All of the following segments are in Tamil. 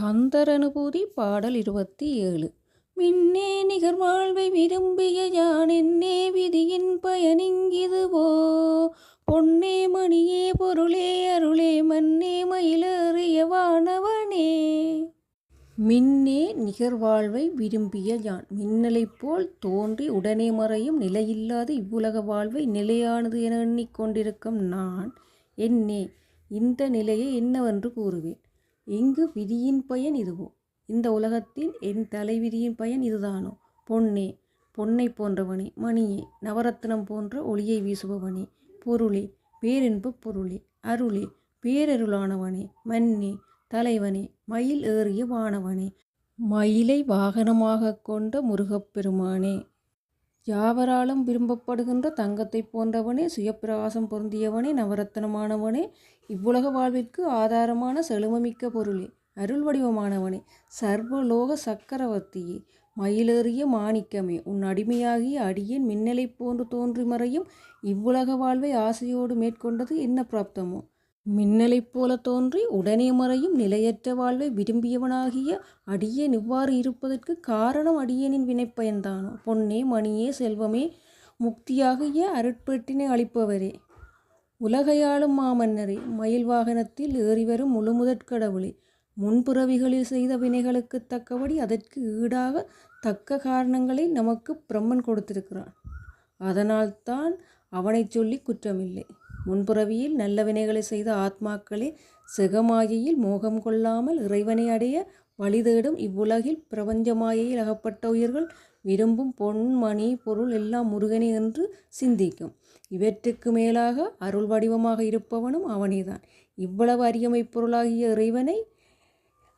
கந்தர் அனுபூதி பாடல் இருபத்தி ஏழு. மின்னே நிகர் வாழ்வை விரும்பிய யான் என்னே விதியின் பயனிங்கிதுவோ? பொன்னே மணியே பொருளே அருளே மன்னே மயிலறியவானவனே மின்னே நிகர் வாழ்வை விரும்பிய யான் மின்னலைப் போல் தோன்றி உடனே மறையும் நிலையில்லாத இவ்வுலக வாழ்வை நிலையானது என எண்ணிக்கொண்டிருக்கும் நான் என்னே இந்த நிலையை என்னவென்று கூறுவேன். இங்கு விதியின் பயன் இதுவோ? இந்த உலகத்தில் என் தலைவிதியின் பயன் இதுதானோ? பொன்னே பொன்னை போன்றவனே மணியே நவரத்னம் போன்ற ஒளியை வீசுபவனே பொருளே பேரின்பப் பொருளே அருளே பேரருளானவனே மன்னே தலைவனே மயில் ஏறிய வானவனே மயிலை வாகனமாக கொண்ட முருகப்பெருமானே யாவராலும் விரும்பப்படுகின்ற தங்கத்தை போன்றவனே சுயப்பிரகாசம் பொருந்தியவனே நவரத்தனமானவனே இவ்வுலக வாழ்விற்கு ஆதாரமான செழுமமிக்க பொருளே அருள் வடிவமானவனே சர்வலோக சக்கரவர்த்தியே மயிலேறிய மாணிக்கமே உன் அடிமையாகிய அடியேன் மின்னலை போன்று தோன்றி மறையும் இவ்வுலக வாழ்வை ஆசையோடு மேற்கொண்டது என்ன பிராப்தமோ? மின்னலைப் போல தோன்றி உடனே மறையும் நிலையற்ற வாழ்வை விரும்பியவனாகிய அடியேன் இவ்வாறு இருப்பதற்கு காரணம் அடியேனின் வினைப்பயன்தானோ? பொன்னே மணியே செல்வமே முக்தியாகிய அருட்பெட்டினை அளிப்பவரே. உலகையாளும் மாமன்னரே மயில் வாகனத்தில் ஏறிவரும் முழுமுதற்கடவுளே முன்புறவிகளில் செய்த வினைகளுக்கு தக்கபடி அதற்கு ஈடாக தக்க காரணங்களை நமக்கு பிரம்மன் கொடுத்திருக்கிறான். அதனால்தான் அவனை சொல்லி குற்றமில்லை. முன்புறவியில் நல்ல வினைகளை செய்த ஆத்மாக்களே செகமாயையில் மோகம் கொள்ளாமல் இறைவனை அடைய வழி தேடும் இவ்வுலகில் பிரபஞ்சமாயையில் அகப்பட்ட உயிர்கள் விரும்பும் பொன் மணி பொருள் எல்லாம் முருகனே என்று சிந்திக்கும். இவற்றுக்கு மேலாக அருள் வடிவமாக இருப்பவனும் அவனேதான். இவ்வளவு அரியமை பொருளாகிய இறைவனை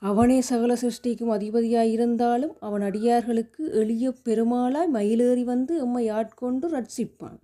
அவனே சகல சிருஷ்டிக்கும் அதிபதியாயிருந்தாலும் அவன் அடியார்களுக்கு எளிய பெருமாளாய் மயிலேறி வந்து எம்மை ஆட்கொண்டு ரட்சிப்பான்.